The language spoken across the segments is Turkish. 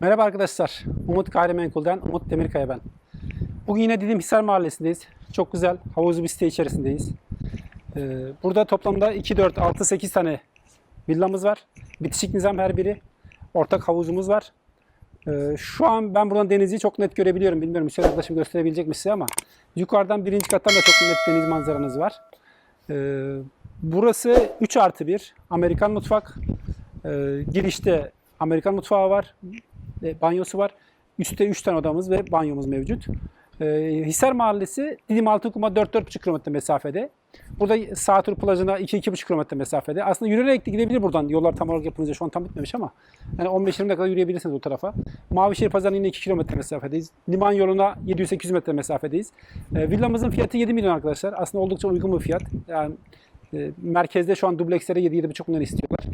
Merhaba arkadaşlar. Umut Gayrimenkul'den Umut Demirkaya ben. Bugün yine Didim Hisar Mahallesi'ndeyiz. Çok güzel havuzlu bir site içerisindeyiz. Ee, burada toplamda 2, 4, 6, 8 tane villamız var. Bitişik nizam her biri. Ortak havuzumuz var. Ee, şu an ben buradan denizi çok net görebiliyorum. Bilmiyorum Hüseyin arkadaşım gösterebilecek mi size ama yukarıdan birinci kattan da çok net deniz manzaranız var. Ee, burası 3 artı 1. Amerikan mutfak. Ee, girişte Amerikan mutfağı var. E, banyosu var. Üstte 3 tane odamız ve banyomuz mevcut. Ee, Hisar Mahallesi Didim Altınkuma 4-4,5 kilometre mesafede. Burada Sağtur plajına 2-2,5 kilometre mesafede. Aslında yürüyerek de gidebilir buradan. Yollar tam olarak yapılınca şu an tam bitmemiş ama. Yani 15-20 dakika yürüyebilirsiniz o tarafa. Mavişehir Pazarı'na yine 2 kilometre mesafedeyiz. Liman yoluna 700-800 metre mesafedeyiz. Ee, villamızın fiyatı 7 milyon arkadaşlar. Aslında oldukça uygun bir fiyat. Yani e, merkezde şu an dublekslere 7-7,5 milyon istiyorlar.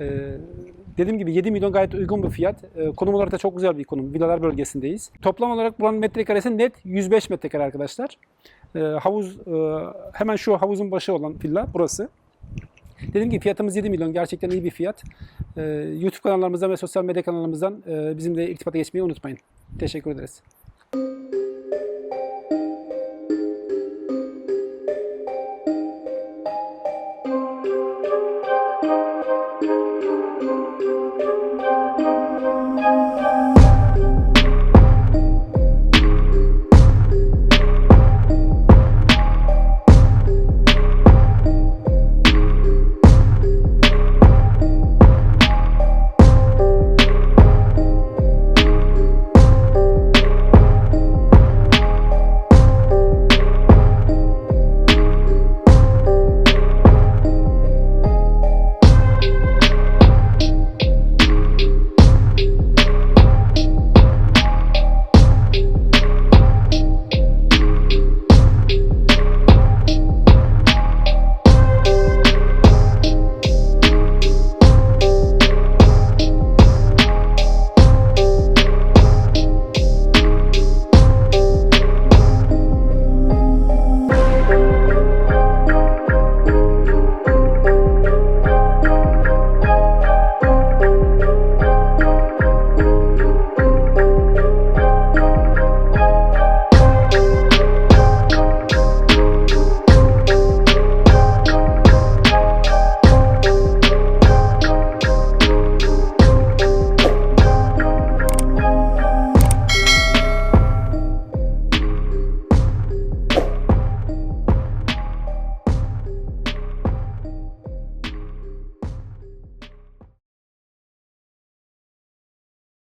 Ee, dediğim gibi 7 milyon gayet uygun bir fiyat. Ee, konum olarak da çok güzel bir konum. Villalar bölgesindeyiz. Toplam olarak buranın metrekaresi net 105 metrekare arkadaşlar. Ee, havuz e, hemen şu havuzun başı olan villa burası. Dediğim gibi fiyatımız 7 milyon. Gerçekten iyi bir fiyat. Ee, YouTube kanallarımızdan ve sosyal medya kanallarımızdan e, bizimle irtibata geçmeyi unutmayın. Teşekkür ederiz.